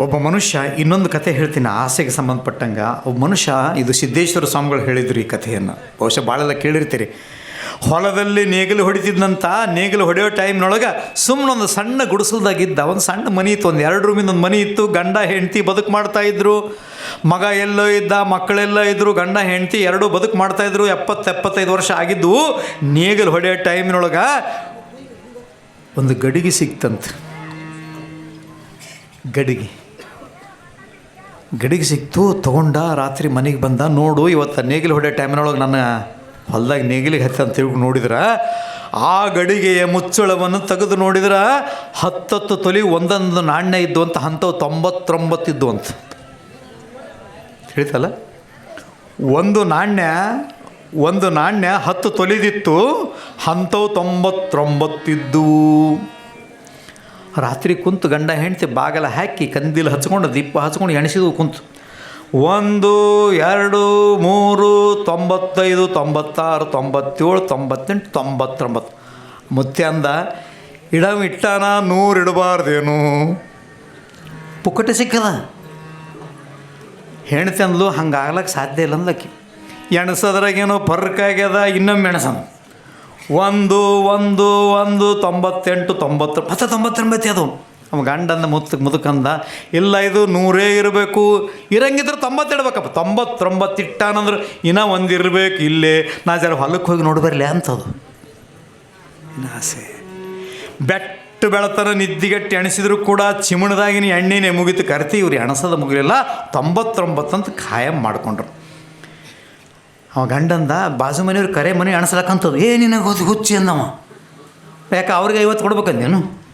ಒಬ್ಬ ಮನುಷ್ಯ ಇನ್ನೊಂದು ಕತೆ ಹೇಳ್ತೀನಿ ಆಸೆಗೆ ಸಂಬಂಧಪಟ್ಟಂಗೆ. ಒಬ್ಬ ಮನುಷ್ಯ, ಇದು ಸಿದ್ದೇಶ್ವರ ಸ್ವಾಮಿಗಳು ಹೇಳಿದ್ರು ಈ ಕಥೆಯನ್ನು. ಬಹುಶಃ ಭಾಳೆಲ್ಲ ಕೇಳಿರ್ತೀರಿ. ಹೊಲದಲ್ಲಿ ನೇಗಿಲು ಹೊಡಿತಿದ್ದಂತ ನೇಗಿಲು ಹೊಡೆಯೋ ಟೈಮ್ನೊಳಗೆ ಸುಮ್ಮನೆ ಒಂದು ಸಣ್ಣ ಗುಡಿಸಲ್ದಾಗಿದ್ದ, ಒಂದು ಸಣ್ಣ ಮನೆ ಇತ್ತು, ಒಂದು ಎರಡು ರೂಮಿಂದ ಒಂದು ಮನೆ ಇತ್ತು, ಗಂಡ, ಹೆಂಡತಿ ಬದುಕು ಮಾಡ್ತಾಯಿದ್ರು ಮಗ ಎಲ್ಲೋ ಇದ್ದ, ಮಕ್ಕಳೆಲ್ಲ ಇದ್ದರು ಗಂಡ, ಹೆಂಡತಿ ಎರಡೂ ಬದುಕು ಮಾಡ್ತಾಯಿದ್ರು ಎಪ್ಪತ್ತು, ಎಪ್ಪತ್ತೈದು ವರ್ಷ ಆಗಿದ್ದು, ನೇಗಿಲು ಹೊಡೆಯೋ ಟೈಮ್ನೊಳಗೆ ಒಂದು ಗಡಿಗೆ ಸಿಕ್ತಂತೆ. ಗಡಿಗೆ. ಗಡಿಗೆ ಸಿಕ್ತು, ತೊಗೊಂಡ, ರಾತ್ರಿ ಮನೆಗೆ ಬಂದ, ನೋಡು, ಇವತ್ತು ನೇಗಿಲು ಹೊಡೆ ಟೈಮ್ನೊಳಗೆ ನನ್ನ ಹೊಲ್ದಾಗ ನೇಗಿಲಿಗೆ ಹತ್ತಿ ಅಂತ ತಿಳ್ಕೊಂಡು ನೋಡಿದ್ರೆ, ಆ ಗಡಿಗೆಯ ಮುಚ್ಚಳವನ್ನು ತೆಗೆದು ನೋಡಿದ್ರೆ, ಹತ್ತತ್ತು ತೊಲಿ ಒಂದೊಂದು ನಾಣ್ಯ ಇದ್ದು ಅಂತ, ಅಂಥವು ತೊಂಬತ್ತೊಂಬತ್ತಿದ್ದು ಅಂತ. ತಿಳಿತಲ್ಲ? ಒಂದು ನಾಣ್ಯ ಒಂದು ನಾಣ್ಯ ಹತ್ತು ತೊಲಿದಿತ್ತು, ಅಂಥವು ತೊಂಬತ್ತೊಂಬತ್ತಿದ್ದು ರಾತ್ರಿ ಕುಂತು ಗಂಡ ಹೆಂಡತಿ ಬಾಗಲ ಹಾಕಿ ಕಂದಿಲು ಹಚ್ಕೊಂಡು ದೀಪ ಹಚ್ಕೊಂಡು ಎಣಿಸಿದ್ವು ಕುಂತು. ಒಂದು, ಎರಡು, ಮೂರು, ತೊಂಬತ್ತೈದು, ತೊಂಬತ್ತಾರು, ತೊಂಬತ್ತೇಳು, ತೊಂಬತ್ತೆಂಟು, ತೊಂಬತ್ತೊಂಬತ್ತು. ಮುತ್ತೆ ಅಂದ, ಇಡಮ್ ಇಟ್ಟಾನ, ನೂರು ಇಡಬಾರ್ದೇನು? ಪುಕ್ಕಟೆ ಸಿಕ್ಕದ. ಹೆಣ್ತಿ ಅಂದ್ಲು ಹಂಗೆ ಆಗ್ಲಕ್ಕೆ ಸಾಧ್ಯ ಇಲ್ಲ ಅಂದಕ್ಕೆ ಎಣಸದ್ರಾಗೇನೋ ಪರ್ಕಾಗ್ಯದ ಇನ್ನೊಮ್ಮೆ ಎಣಸನ್. ಒಂದು ಒಂದು ಒಂದು, ತೊಂಬತ್ತೆಂಟು, ತೊಂಬತ್ತು ಹತ್ತು ತೊಂಬತ್ತೊಂಬತ್ತು ಅದು. ನಮ್ಮ ಗಂಡಂದ ಮುತ್ತು ಮುದುಕಂದ, ಇಲ್ಲ ಇದು ನೂರೇ ಇರಬೇಕು. ಇರಂಗಿದ್ರೆ ತೊಂಬತ್ತಿಡ್ಬೇಕಪ್ಪ ತೊಂಬತ್ತೊಂಬತ್ತು ಇಟ್ಟಾನಂದ್ರೆ ಇನ್ನೂ ಒಂದು ಇರಬೇಕು ಇಲ್ಲೇ. ನಾ ಜರ ಹೊಲಕ್ಕೆ ಹೋಗಿ ನೋಡಿ ಬರಲಿ ಅಂತದು. ಆಸೆ. ಬೆಟ್ಟು ಬೆಳತನ ನಿದ್ದಿಗಟ್ಟಿ ಎಣಿಸಿದ್ರು ಕೂಡ ಚಿಮಣದಾಗಿನ ಎಣ್ಣೆನೇ ಮುಗಿತು. ಕರ್ತಿ ಇವ್ರು ಎಣಸದ ಮುಗಿಲಿಲ್ಲ. ತೊಂಬತ್ತೊಂಬತ್ತಂತ ಖಾಯಂ ಮಾಡ್ಕೊಂಡ್ರು. ಅವ ಗಂಡಂದ ಬಾಜು ಮನೆಯವ್ರು ಕರೆ ಮನೆ ಅಣಸ್ಲಕ್ಕಂಥದ್ದು. ಏ, ನಿನಗೆ ಹೋದ್ ಹುಚ್ಚಿ ಅಂದವ. ಯಾಕೆ ಅವ್ರಿಗೆ ಐವತ್ತು ಕೊಡ್ಬೇಕಂದೇನು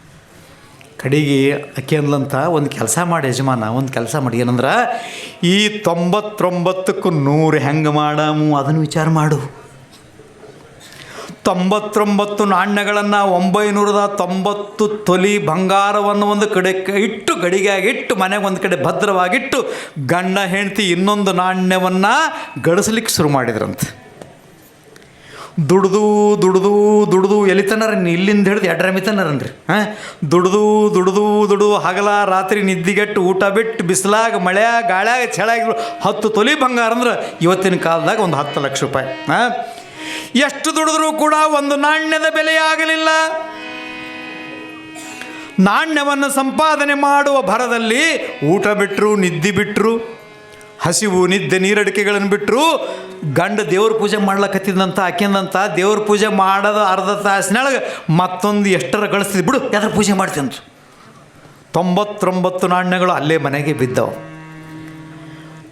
ಕಡೆಗೆ ಅಕ್ಕಿ ಅಂದ್ಲಂತ ಒಂದು ಕೆಲಸ ಮಾಡಿ ಯಜಮಾನ, ಒಂದು ಕೆಲಸ ಮಾಡಿ. ಏನಂದ್ರೆ, ಈ ತೊಂಬತ್ತೊಂಬತ್ತಕ್ಕೂ ನೂರು ಹೆಂಗೆ ಮಾಡಾಮು ಅದನ್ನು ವಿಚಾರ ಮಾಡು. ತೊಂಬತ್ತೊಂಬತ್ತು ನಾಣ್ಯಗಳನ್ನು ಒಂಬೈನೂರದ ತೊಂಬತ್ತು ತೊಲಿ ಬಂಗಾರವನ್ನು ಒಂದು ಕಡೆ ಇಟ್ಟು ಗಡಿಗೆಯಾಗಿ ಇಟ್ಟು ಮನೆಗೆ ಒಂದು ಕಡೆ ಭದ್ರವಾಗಿಟ್ಟು ಗಂಡ ಹೆಂಡತಿ ಇನ್ನೊಂದು ನಾಣ್ಯವನ್ನು ಗಳಿಸ್ಲಿಕ್ಕೆ ಶುರು ಮಾಡಿದ್ರಂತೆ. ದುಡ್ದು ದುಡ್ದು ದುಡ್ದು ಎಲಿತನರ ಇಲ್ಲಿಂದ ಹಿಡಿದು ಎಡ್ರಮಿತನರನ್ರಿ ಹಾಂ? ದುಡ್ದು ದುಡ್ದು ದುಡ್ದು ಹಗಲ ರಾತ್ರಿ ನಿದ್ದಿಗೆಟ್ಟು ಊಟ ಬಿಟ್ಟು ಬಿಸಿಲಾಗ ಮಳೆಯಾಗ ಗಾಳ್ಯಾಗ ಚಳಾಗಿ ಹತ್ತು ತೊಲಿ ಬಂಗಾರ ಅಂದ್ರೆ ಇವತ್ತಿನ ಕಾಲದಾಗ ಒಂದು ಹತ್ತು ಲಕ್ಷ ರೂಪಾಯಿ. ಹಾಂ? ಎಷ್ಟು ದುಡಿದ್ರೂ ಕೂಡ ಒಂದು ನಾಣ್ಯದ ಬೆಲೆಯಾಗಲಿಲ್ಲ. ನಾಣ್ಯವನ್ನು ಸಂಪಾದನೆ ಮಾಡುವ ಭರದಲ್ಲಿ ಊಟ ಬಿಟ್ಟರು ನಿದ್ದೆ ಬಿಟ್ಟರು ಹಸಿವು, ನಿದ್ದೆ, ನೀರಡಿಕೆಗಳನ್ನು ಬಿಟ್ಟರು ಗಂಡ ದೇವ್ರ ಪೂಜೆ ಮಾಡ್ಲಕತ್ತಿದ್ದಂತ ಆಕೆಂದಂತ ದೇವ್ರ ಪೂಜೆ ಮಾಡದ ಅರ್ಧ ತಾಸಿನೊಳಗೆ ಮತ್ತೊಂದು ಎಷ್ಟರ ಗಳಿಸ್ತಿದ್ದು. ಬಿಡು ಯಾವ್ದಾರ ಪೂಜೆ ಮಾಡ್ತೀನಿ ತೊಂಬತ್ತೊಂಬತ್ತು ನಾಣ್ಯಗಳು ಅಲ್ಲೇ ಮನೆಗೆ ಬಿದ್ದವು.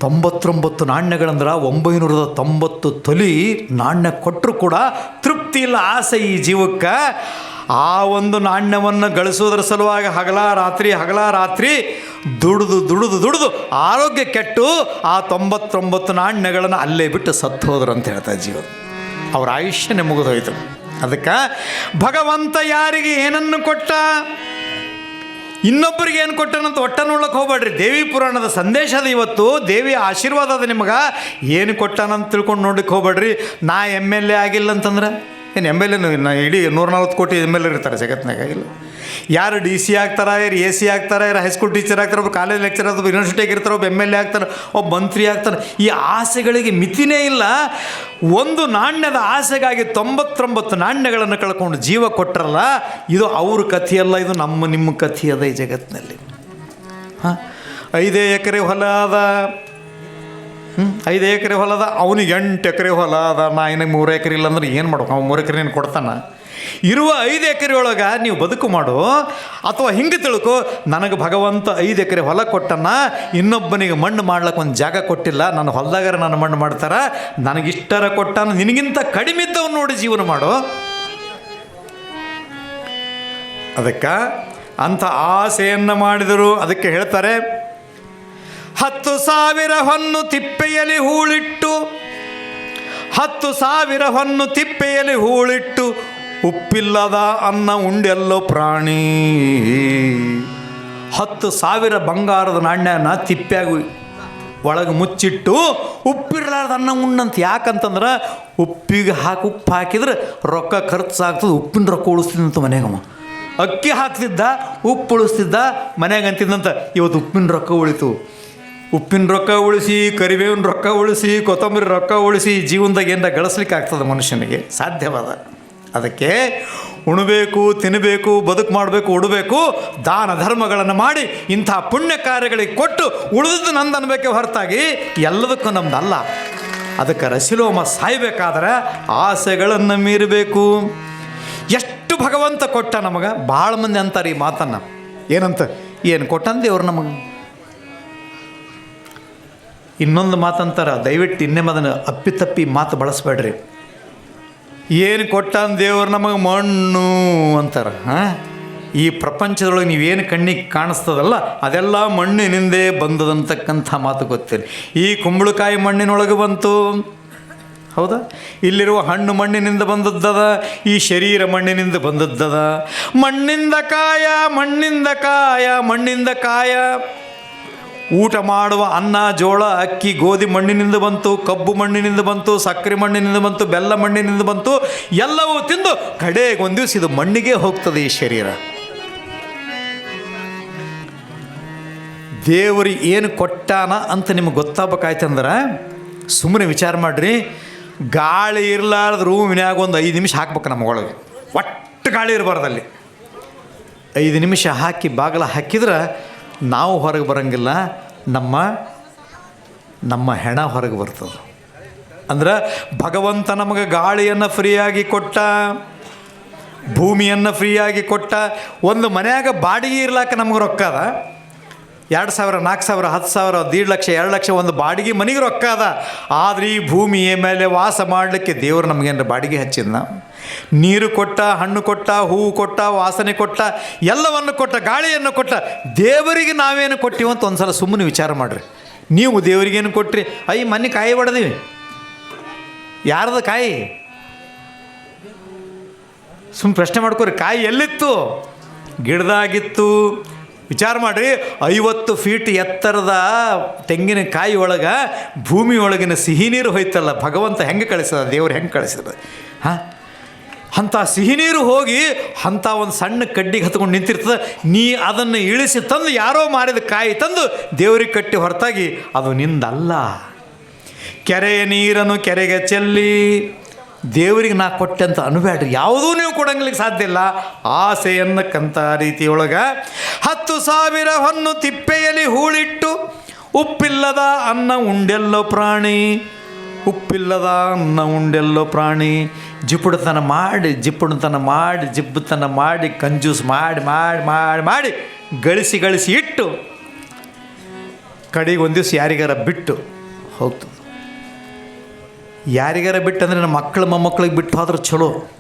ತೊಂಬತ್ತೊಂಬತ್ತು ನಾಣ್ಯಗಳಂದ್ರೆ ಒಂಬೈನೂರದ ತೊಂಬತ್ತು ತೊಲಿ ನಾಣ್ಯ ಕೊಟ್ಟರು ಕೂಡ ತೃಪ್ತಿ ಇಲ್ಲ ಆಸೆ ಈ ಜೀವಕ್ಕೆ. ಆ ಒಂದು ನಾಣ್ಯವನ್ನು ಗಳಿಸೋದ್ರ ಸಲುವಾಗಿ ಹಗಲ ರಾತ್ರಿ ಹಗಲ ರಾತ್ರಿ ದುಡಿದು ದುಡಿದು ದುಡಿದು ಆರೋಗ್ಯ ಕೆಟ್ಟು ಆ ತೊಂಬತ್ತೊಂಬತ್ತು ನಾಣ್ಯಗಳನ್ನು ಅಲ್ಲೇ ಬಿಟ್ಟು ಸತ್ತು ಹೋದ್ರು ಅಂತ ಹೇಳ್ತಾ ಜೀವ. ಅವ್ರ ಆಯುಷ್ಯನೇ ಮುಗಿದೋಯ್ತು ಅದಕ್ಕೆ ಭಗವಂತ ಯಾರಿಗೆ ಏನನ್ನು ಕೊಟ್ಟ? ಇನ್ನೊಬ್ಬರಿಗೆ ಏನು ಕೊಟ್ಟನಂತ ಒಟ್ಟ ನೋಡ್ಲಕ್ಕೆ ಹೋಗ್ಬೇಡ್ರಿ. ದೇವಿ ಪುರಾಣದ ಸಂದೇಶ ಅದ ಇವತ್ತು ದೇವಿಯ ಆಶೀರ್ವಾದ ಅದ ನಿಮಗೆ ಏನು ಕೊಟ್ಟನಂತ ತಿಳ್ಕೊಂಡು ನೋಡ್ಲಿಕ್ಕೆ ಹೋಗ್ಬೇಡ್ರಿ. ನಾ ಎಂ ಎಲ್ ಎ ಆಗಿಲ್ಲ ಅಂತಂದ್ರೆ? ಏನು ಎಂ ಎಲ್ ಎ ಇಡೀ ನೂರ ನಲ್ವತ್ತು ಕೋಟಿ ಎಂ ಎಲ್ ಎ ಇರ್ತಾರೆ ಜಗತ್ತಿನಾಗ, ಇಲ್ಲ? ಯಾರು ಡಿ ಸಿ ಆಗ್ತಾರೆ, ಯಾರು ಎ ಸಿ ಆಗ್ತಾರೆ, ಯಾರು ಹೈಸ್ಕೂಲ್ ಟೀಚರ್ ಆಗ್ತಾರೆ, ಒಬ್ಬ ಕಾಲೇಜ್ ಲೆಕ್ಚರ್ ಒಬ್ಬ ಯೂನಿವರ್ಸಿಟಿಯಾಗಿ ಇರ್ತಾರೆ, ಒಬ್ಬ ಎಂ ಎಲ್ ಎ ಆಗ್ತಾರೆ, ಒಬ್ಬ ಮಂತ್ರಿ ಆಗ್ತಾರೆ, ಈ ಆಸೆಗಳಿಗೆ ಮಿತಿನೇ ಇಲ್ಲ. ಒಂದು ನಾಣ್ಯದ ಆಸೆಗಾಗಿ ತೊಂಬತ್ತೊಂಬತ್ತು ನಾಣ್ಯಗಳನ್ನು ಕಳ್ಕೊಂಡು ಜೀವ ಕೊಟ್ಟರಲ್ಲ ಇದು ಅವ್ರ ಕಥೆಯಲ್ಲ, ಇದು ನಮ್ಮ ನಿಮ್ಮ ಕಥೆಯದ ಈ ಜಗತ್ತಿನಲ್ಲಿ. ಹಾಂ? ಐದೇ ಎಕರೆ ಹೊಲ ಅದ. ಐದು ಎಕರೆ ಹೊಲ ಅದ ಅವನಿಗೆ ಎಂಟು ಎಕರೆ ಹೊಲ ಅದ, ನಾ ಏನಾಗ ಮೂರು ಎಕರೆ ಇಲ್ಲ ಅಂದ್ರೆ ಏನು ಮಾಡ್ಬೇಕು? ಅವ್ನು ಮೂರು ಎಕರೆ ಕೊಡ್ತಾನ? ಇರುವ ಐದು ಎಕರೆ ಒಳಗೆ ನೀವು ಬದುಕು ಮಾಡು, ಅಥವಾ ಹಿಂಗೆ ತಿಳ್ಕೊ, ನನಗೆ ಭಗವಂತ ಐದು ಎಕರೆ ಹೊಲ ಕೊಟ್ಟನ, ಇನ್ನೊಬ್ಬನಿಗೆ ಮಣ್ಣು ಮಾಡ್ಲಿಕ್ಕೆ ಒಂದು ಜಾಗ ಕೊಟ್ಟಿಲ್ಲ, ನನ್ನ ಹೊಲದಾಗಾರ ನಾನು ಮಣ್ಣು ಮಾಡ್ತಾರ, ನನಗಿಷ್ಟರ ಕೊಟ್ಟಾನ, ನಿನಗಿಂತ ಕಡಿಮೆ ಇದ್ದವನು ನೋಡಿ ಜೀವನ ಮಾಡು. ಅದಕ್ಕೆ ಅಂಥ ಆಸೆಯನ್ನು ಮಾಡಿದರು. ಅದಕ್ಕೆ ಹೇಳ್ತಾರೆ ಹತ್ತು ಸಾವಿರ ಹೊನ್ನು ತಿಪ್ಪೆಯಲ್ಲಿ ಹೂಳಿಟ್ಟು, ಹತ್ತು ಸಾವಿರ ಹೊನ್ನು ತಿಪ್ಪೆಯಲ್ಲಿ ಹೂಳಿಟ್ಟು, ಉಪ್ಪಿಲ್ಲದ ಅನ್ನ ಉಂಡೆಲ್ಲೋ ಪ್ರಾಣಿ. ಹತ್ತು ಸಾವಿರ ಬಂಗಾರದ ನಾಣ್ಯನ ತಿಪ್ಪ್ಯಾಗ ಒಳಗೆ ಮುಚ್ಚಿಟ್ಟು, ಉಪ್ಪಿರ್ಲಾರ್ದ ಅನ್ನ ಉಣ್ಣಂತ ಯಾಕಂತಂದ್ರೆ ಉಪ್ಪಿಗೆ ಹಾಕಿ ಉಪ್ಪು ಹಾಕಿದ್ರೆ ರೊಕ್ಕ ಖರ್ಚಾಗ್ತದೆ, ಉಪ್ಪಿನ ರೊಕ್ಕ ಉಳಿಸ್ತಿದ್ದಂತ ಮನೆಗಮ್ಮ ಅಕ್ಕಿ ಹಾಕ್ತಿದ್ದ, ಉಪ್ಪು ಉಳಿಸ್ತಿದ್ದ ಮನೆಗಂತಿದ್ದಂತ ಇವತ್ತು ಉಪ್ಪಿನ ರೊಕ್ಕ ಉಳಿತು. ಉಪ್ಪಿನ ರೊಕ್ಕ ಉಳಿಸಿ, ಕರಿಬೇವಿನ ರೊಕ್ಕ ಉಳಿಸಿ, ಕೊತ್ತಂಬರಿ ರೊಕ್ಕ ಉಳಿಸಿ ಜೀವನದಾಗ ಏನಾರ ಗಳಿಸ್ಲಿಕ್ಕೆ ಆಗ್ತದೆ ಮನುಷ್ಯನಿಗೆ? ಸಾಧ್ಯವಾದ. ಅದಕ್ಕೆ ಉಣಬೇಕು ತಿನ್ನಬೇಕು ಬದುಕು ಮಾಡಬೇಕು, ಉಡಬೇಕು, ದಾನ ಧರ್ಮಗಳನ್ನು ಮಾಡಿ ಇಂಥ ಪುಣ್ಯ ಕಾರ್ಯಗಳಿಗೆ ಕೊಟ್ಟು ಉಳಿದದ್ದು ನಂದು ಅನ್ಬೇಕೆ ಹೊರತಾಗಿ ಎಲ್ಲದಕ್ಕೂ ನಮ್ದಲ್ಲ ಅದಕ್ಕೆ ರಸಿಲೋಮ ಸಾಯ್ಬೇಕಾದ್ರೆ ಆಸೆಗಳನ್ನು ಮೀರಬೇಕು. ಎಷ್ಟು ಭಗವಂತ ಕೊಟ್ಟ ನಮಗೆ? ಭಾಳ ಮಂದಿ ಅಂತಾರೆ ಈ ಮಾತನ್ನು. ಏನಂತ? ಏನು ಕೊಟ್ಟಂದೇವ್ರು ನಮಗೆ? ಇನ್ನೊಂದು ಮಾತಂತಾರ, ದಯವಿಟ್ಟು ಇನ್ನೇ ಅದನ್ನು ಅಪ್ಪಿತಪ್ಪಿ ಮಾತು ಬಳಸಬೇಡ್ರಿ. ಏನು ಕೊಟ್ಟಾನ ದೇವರು ನಮಗೆ ಮಣ್ಣು ಅಂತಾರೆ, ಹಾಂ? ಈ ಪ್ರಪಂಚದೊಳಗೆ ನೀವೇನು ಕಣ್ಣಿಗೆ ಕಾಣಿಸ್ತದಲ್ಲ, ಅದೆಲ್ಲ ಮಣ್ಣಿನಿಂದೇ ಬಂದದಂತಕ್ಕಂಥ ಮಾತು ಗೊತ್ತಿಲ್ಲ. ಈ ಕುಂಬಳಕಾಯಿ ಮಣ್ಣಿನೊಳಗೆ ಬಂತು. ಹೌದಾ? ಇಲ್ಲಿರುವ ಹಣ್ಣು ಮಣ್ಣಿನಿಂದ ಬಂದದ್ದದ, ಈ ಶರೀರ ಮಣ್ಣಿನಿಂದ ಬಂದದ್ದದ. ಮಣ್ಣಿಂದ ಕಾಯ ಮಣ್ಣಿಂದ ಕಾಯ ಮಣ್ಣಿಂದ ಕಾಯ. ಊಟ ಮಾಡುವ ಅನ್ನ, ಜೋಳ, ಅಕ್ಕಿ, ಗೋಧಿ ಮಣ್ಣಿನಿಂದ ಬಂತು, ಕಬ್ಬು ಮಣ್ಣಿನಿಂದ ಬಂತು, ಸಕ್ಕರೆ ಮಣ್ಣಿನಿಂದ ಬಂತು, ಬೆಲ್ಲ ಮಣ್ಣಿನಿಂದ ಬಂತು, ಎಲ್ಲವೂ ತಿಂದು ಕಡೆಗೆ ಒಂದು ದಿವಸ ಇದು ಮಣ್ಣಿಗೆ ಹೋಗ್ತದೆ ಈ ಶರೀರ. ದೇವರು ಏನು ಕೊಟ್ಟಾನ ಅಂತ ನಿಮ್ಗೆ ಗೊತ್ತಾಗಬೇಕಾಯ್ತಂದ್ರೆ ಸುಮ್ಮನೆ ವಿಚಾರ ಮಾಡಿರಿ, ಗಾಳಿ ಇರಲಾರ್ದ ರೂಮಿನ್ಯಾಗ ಒಂದು ಐದು ನಿಮಿಷ ಹಾಕ್ಬೇಕು ನಮಗೊಳಗೆ ಒಟ್ಟು ಗಾಳಿ ಇರಬಾರ್ದಲ್ಲಿ ಐದು ನಿಮಿಷ ಹಾಕಿ ಬಾಗಿಲ ಹಾಕಿದ್ರೆ ನಾವು ಹೊರಗೆ ಬರೋಂಗಿಲ್ಲ, ನಮ್ಮ ನಮ್ಮ ಹೆಣ ಹೊರಗೆ ಬರ್ತದೆ. ಅಂದ್ರೆ ಭಗವಂತ ನಮಗೆ ಗಾಳಿಯನ್ನು ಫ್ರೀಯಾಗಿ ಕೊಟ್ಟ, ಭೂಮಿಯನ್ನು ಫ್ರೀಯಾಗಿ ಕೊಟ್ಟ, ಒಂದು ಮನೆಯಾಗ ಬಾಡಿಗೆ ಇರ್ಲಾಕ ನಮಗೆ ರೊಕ್ಕ ಅದ ಎರಡು ಸಾವಿರ, ನಾಲ್ಕು ಸಾವಿರ, ಹತ್ತು ಸಾವಿರ, ದೀಡ್ ಲಕ್ಷ, ಎರಡು ಲಕ್ಷ, ಒಂದು ಬಾಡಿಗೆ ಮನೆಗೆ ರೊಕ್ಕ ಅದ. ಆದರೆ ಈ ಭೂಮಿಯ ಮೇಲೆ ವಾಸ ಮಾಡಲಿಕ್ಕೆ ದೇವರು ನಮಗೇನು ಬಾಡಿಗೆ ಹಚ್ಚಿದ್ನ? ನೀರು ಕೊಟ್ಟ, ಹಣ್ಣು ಕೊಟ್ಟ, ಹೂವು ಕೊಟ್ಟ, ವಾಸನೆ ಕೊಟ್ಟ, ಎಲ್ಲವನ್ನು ಕೊಟ್ಟ, ಗಾಳಿಯನ್ನು ಕೊಟ್ಟ, ದೇವರಿಗೆ ನಾವೇನು ಕೊಟ್ಟಿವಿ ಅಂತ ಒಂದು ಸಲ ಸುಮ್ಮನೆ ವಿಚಾರ ಮಾಡಿರಿ. ನೀವು ದೇವರಿಗೇನು ಕೊಟ್ರಿ? ಅಯ್ಯ ಮನೆ ಕಾಯಿ ಹೊಡೆದಿವಿ ಯಾರದ ಕಾಯಿ? ಸುಮ್ಮನೆ ಪ್ರಶ್ನೆ ಮಾಡ್ಕೋರಿ, ಕಾಯಿ ಎಲ್ಲಿತ್ತು? ಗಿಡದಾಗಿತ್ತು ವಿಚಾರ ಮಾಡಿರಿ, ಐವತ್ತು ಫೀಟ್ ಎತ್ತರದ ತೆಂಗಿನಕಾಯಿ ಒಳಗೆ ಭೂಮಿ ಒಳಗಿನ ಸಿಹಿ ನೀರು ಹೋಯ್ತಲ್ಲ, ಭಗವಂತ ಹೆಂಗೆ ಕಳಿಸದ, ದೇವ್ರು ಹೆಂಗೆ ಕಳಿಸಿದ? ಹಾಂ? ಅಂಥ ಸಿಹಿ ನೀರು ಹೋಗಿ ಅಂಥ ಒಂದು ಸಣ್ಣ ಕಡ್ಡಿಗೆ ಹತ್ಕೊಂಡು ನಿಂತಿರ್ತದೆ, ನೀ ಅದನ್ನು ಇಳಿಸಿ ತಂದು ಯಾರೋ ಮಾರಿದ ಕಾಯಿ ತಂದು ದೇವ್ರಿಗೆ ಕಟ್ಟಿ ಹೊರತಾಗಿ ಅದು ನಿಂದಲ್ಲ. ಕೆರೆಯ ನೀರನ್ನು ಕೆರೆಗೆ ಚೆಲ್ಲಿ ದೇವರಿಗೆ ನಾ ಕೊಟ್ಟೆ ಅಂತ ಯಾವುದೂ ನೀವು ಕೊಡಂಗ್ಲಿಕ್ಕೆ ಸಾಧ್ಯ ಇಲ್ಲ. ಆಸೆ ಅನ್ನಕ್ಕಂಥ ರೀತಿಯೊಳಗೆ ಹತ್ತು ಸಾವಿರ ಹೊನ್ನು ತಿಪ್ಪೆಯಲ್ಲಿ ಹೂಳಿಟ್ಟು, ಉಪ್ಪಿಲ್ಲದ ಅನ್ನ ಉಂಡೆಲ್ಲೋ ಪ್ರಾಣಿ, ಉಪ್ಪಿಲ್ಲದ ಅನ್ನ ಉಂಡೆಲ್ಲೋ ಪ್ರಾಣಿ, ಜಿಪುಡತನ ಮಾಡಿ ಜಿಪುಡತನ ಮಾಡಿ, ಜಿಬ್ಬುತನ ಮಾಡಿ, ಕಂಜೂಸ್ ಮಾಡಿ ಮಾಡಿ ಮಾಡಿ ಮಾಡಿ ಗಳಿಸಿ ಗಳಿಸಿ ಇಟ್ಟು, ಕಡೆಗೆ ಒಂದು ದಿವಸ ಯಾರಿಗಾರ ಬಿಟ್ಟು ಹೋಗ್ತದೆ. ಯಾರಿಗಾರ ಬಿಟ್ಟು ಅಂದರೆ ನಮ್ಮ ಮಕ್ಕಳು ಮೊಮ್ಮಕ್ಕಳಿಗೆ ಬಿಟ್ಟು ಹೋದ್ರೆ ಚಲೋ.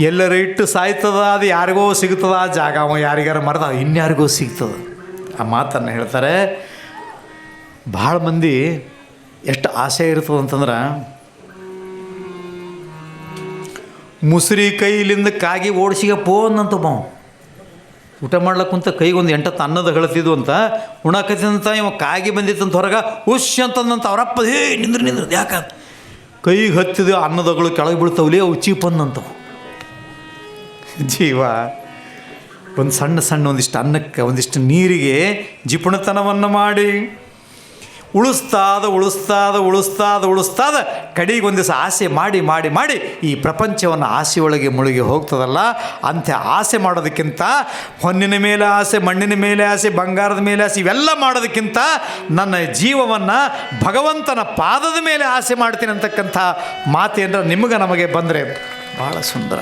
ಎಲ್ಲರ ಇಟ್ಟು ಸಾಯ್ತದ, ಅದು ಯಾರಿಗೋ ಸಿಗ್ತದ, ಆ ಜಾಗ ಅವ ಯಾರಿಗಾರ ಮರದ ಇನ್ಯಾರಿಗೋ ಸಿಗ್ತದ. ಆ ಮಾತನ್ನು ಹೇಳ್ತಾರೆ, ಭಾಳ ಮಂದಿ ಎಷ್ಟು ಆಸೆ ಇರ್ತದೆ ಅಂತಂದ್ರೆ, ಮುಸುರಿ ಕೈಲಿಂದ ಕಾಗಿ ಓಡಿಸಿಗೆ ಪೋನ್ ಅಂತ ಊಟ ಮಾಡ್ಲಕ್ಕಂತ ಒಂದು ಎಂಟತ್ತು ಅನ್ನದ ಹೇಳ್ತಿದ್ವು ಅಂತ ಉಣಕತ್ತಿದಂತ ಇವ ಕಾಗಿ ಬಂದಿತ್ತಂತ ಹೊರಗೆ ಉಶ್ ಅಂತಂದಂತ ಅವರಪ್ಪ ಹೇ, ನಿಂದ್ರು, ನಿಂದ್ರ, ಯಾಕ? ಕೈಗೆ ಹತ್ತಿದ ಅನ್ನದಗಳು ಕೆಳಗೆ ಬೀಳ್ತಾವಲಿ ಅವು ಚೀಪನ್ನಂತವು ಜೀವ, ಒಂದು ಸಣ್ಣ ಸಣ್ಣ ಒಂದಿಷ್ಟು ಅನ್ನಕ್ಕೆ, ಒಂದಿಷ್ಟು ನೀರಿಗೆ ಜಿಪುಣತನವನ್ನು ಮಾಡಿ. ಉಳಿಸ್ತಾದ ಉಳಿಸ್ತಾದ ಉಳಿಸ್ತಾದ ಉಳಿಸ್ತಾದ ಕಡೆಗೆ ಒಂದು ದಿವಸ ಆಸೆ ಮಾಡಿ ಮಾಡಿ ಮಾಡಿ ಈ ಪ್ರಪಂಚವನ್ನು ಆಸೆಯೊಳಗೆ ಮುಳುಗಿ ಹೋಗ್ತದಲ್ಲ, ಅಂಥ ಆಸೆ ಮಾಡೋದಕ್ಕಿಂತ ಹೊನ್ನಿನ ಮೇಲೆ ಆಸೆ, ಮಣ್ಣಿನ ಮೇಲೆ ಆಸೆ, ಬಂಗಾರದ ಮೇಲೆ ಆಸೆ, ಇವೆಲ್ಲ ಮಾಡೋದಕ್ಕಿಂತ ನನ್ನ ಜೀವವನ್ನು ಭಗವಂತನ ಪಾದದ ಮೇಲೆ ಆಸೆ ಮಾಡ್ತೀನಿ ಅಂತಕ್ಕಂಥ ಮಾತೇನರ ನಿಮಗೆ ನಮಗೆ ಬಂದರೆ ಭಾಳ ಸುಂದರ